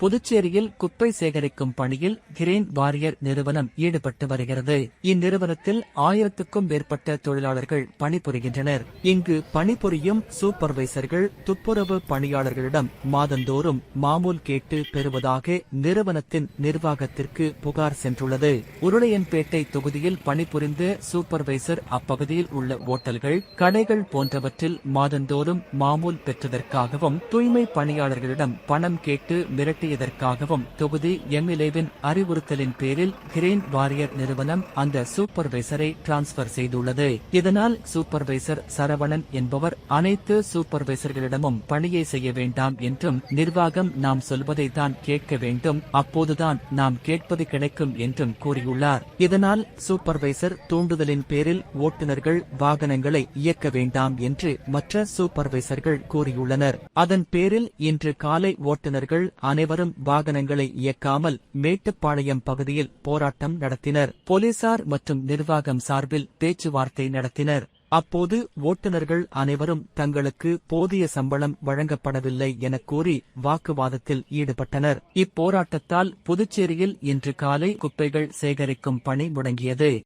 புதுச்சேரியில் குப்பை சேகரிக்கும் பணியில் கிரீன் வாரியர் நிறுவனம் ஈடுபட்டு வருகிறது. இந்நிறுவனத்தில் ஆயிரத்துக்கும் மேற்பட்ட தொழிலாளர்கள் பணிபுரிகின்றனர். இங்கு பணிபுரியும் சூப்பர்வைசர்கள் துப்புரவு பணியாளர்களிடம் மாதந்தோறும் மாமூல் கேட்டு பெறுவதாக நிறுவனத்தின் நிர்வாகத்திற்கு புகார் சென்றுள்ளது. உருளையன்பேட்டை தொகுதியில் பணிபுரிந்த சூப்பர்வைசர் அப்பகுதியில் உள்ள ஓட்டல்கள் கடைகள் போன்றவற்றில் மாதந்தோறும் மாமூல் பெற்றதற்காகவும் தூய்மை பணியாளர்களிடம் பணம் கேட்டு மிரட்டி மிரட்டியதற்காகவும் தொகுதி எம்எல்ஏவின் அறிவுறுத்தலின் பேரில் கிரேன் வாரியர் நிறுவனம் அந்த சூப்பர்வைசரை டிரான்ஸ்பர் செய்துள்ளது. இதனால் சூப்பர்வைசர் சரவணன் என்பவர் அனைத்து சூப்பர்வைசர்களிடமும் பணியை செய்ய வேண்டாம் என்றும் நிர்வாகம் நாம் சொல்வதை தான் கேட்க வேண்டும். அப்போதுதான் நாம் கேட்பது கிடைக்கும் என்றும் கூறியுள்ளார். இதனால் சூப்பர்வைசர் தூண்டுதலின் பேரில் ஓட்டுநர்கள் வாகனங்களை இயக்க வேண்டாம் என்று மற்ற சூப்பர்வைசர்கள் கூறியுள்ளனர். அதன் பேரில் இன்று காலை ஓட்டுநர்கள் அனைவரும் வாகனங்களை இயக்காமல் மேட்டுப்பாளையம் பகுதியில் போராட்டம் நடத்தினர். போலீசார் மற்றும் நிர்வாகம் சார்பில் பேச்சுவார்த்தை நடத்தினர். அப்போது ஓட்டுநர்கள் அனைவரும் தங்களுக்கு போதிய சம்பளம் வழங்கப்படவில்லை என கூறி வாக்குவாதத்தில் ஈடுபட்டனர். இப்போராட்டத்தால் புதுச்சேரியில் இன்று காலை குப்பைகள் சேகரிக்கும் பணி முடங்கியது.